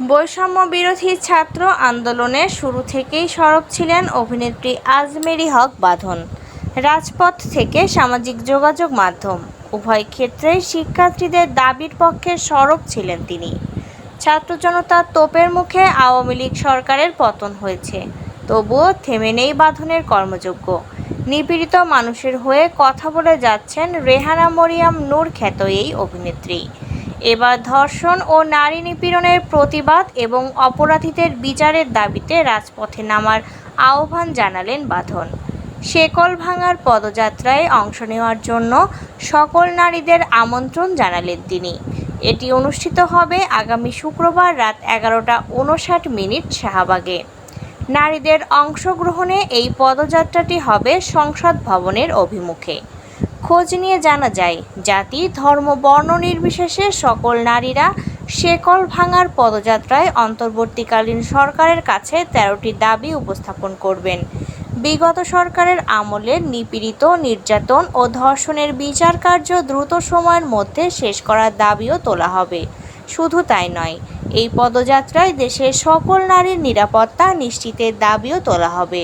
বৈষম্য বিরোধী ছাত্র আন্দোলনের শুরু থেকেই সরব ছিলেন অভিনেত্রী আজমেরি হক বাঁধন। রাজপথ থেকে সামাজিক যোগাযোগ মাধ্যম। উভয় ক্ষেত্রেই শিক্ষার্থীদের দাবির পক্ষে সরব ছিলেন তিনি। ছাত্র জনতার তোপের মুখে আওয়ামী লীগ সরকারের পতন হয়েছে। তবুও থেমে নেই বাঁধনের কর্মযোগ্য নিপীড়িত মানুষের হয়ে কথা বলে যাচ্ছেন রেহানা মরিয়াম নূর খ্যাত এই অভিনেত্রী। এবার ধর্ষণ ও নারী নিপীড়নের প্রতিবাদ এবং অপরাধীদের বিচারের দাবিতে রাজপথে নামার আহ্বান জানালেন বাঁধন। শেকল ভাঙার পদযাত্রায় অংশ নেওয়ার জন্য সকল নারীদের আমন্ত্রণ জানালেন তিনি। এটি অনুষ্ঠিত হবে আগামী শুক্রবার রাত এগারোটা উনষাট মিনিট শাহবাগে। নারীদের অংশগ্রহণে এই পদযাত্রাটি হবে সংসদ ভবনের অভিমুখে। খোঁজ নিয়ে জানা যায়, জাতি, ধর্ম, বর্ণ নির্বিশেষে সকল নারীরা শেকল ভাঙার পদযাত্রায় অন্তর্বর্তীকালীন সরকারের কাছে তেরোটি দাবি উপস্থাপন করবেন। বিগত সরকারের আমলে নিপীড়িত, নির্যাতন ও ধর্ষণের বিচার কার্য দ্রুত সময়ের মধ্যে শেষ করার দাবিও তোলা হবে। শুধু তাই নয়, এই পদযাত্রায় দেশের সকল নারীর নিরাপত্তা নিশ্চিতের দাবিও তোলা হবে।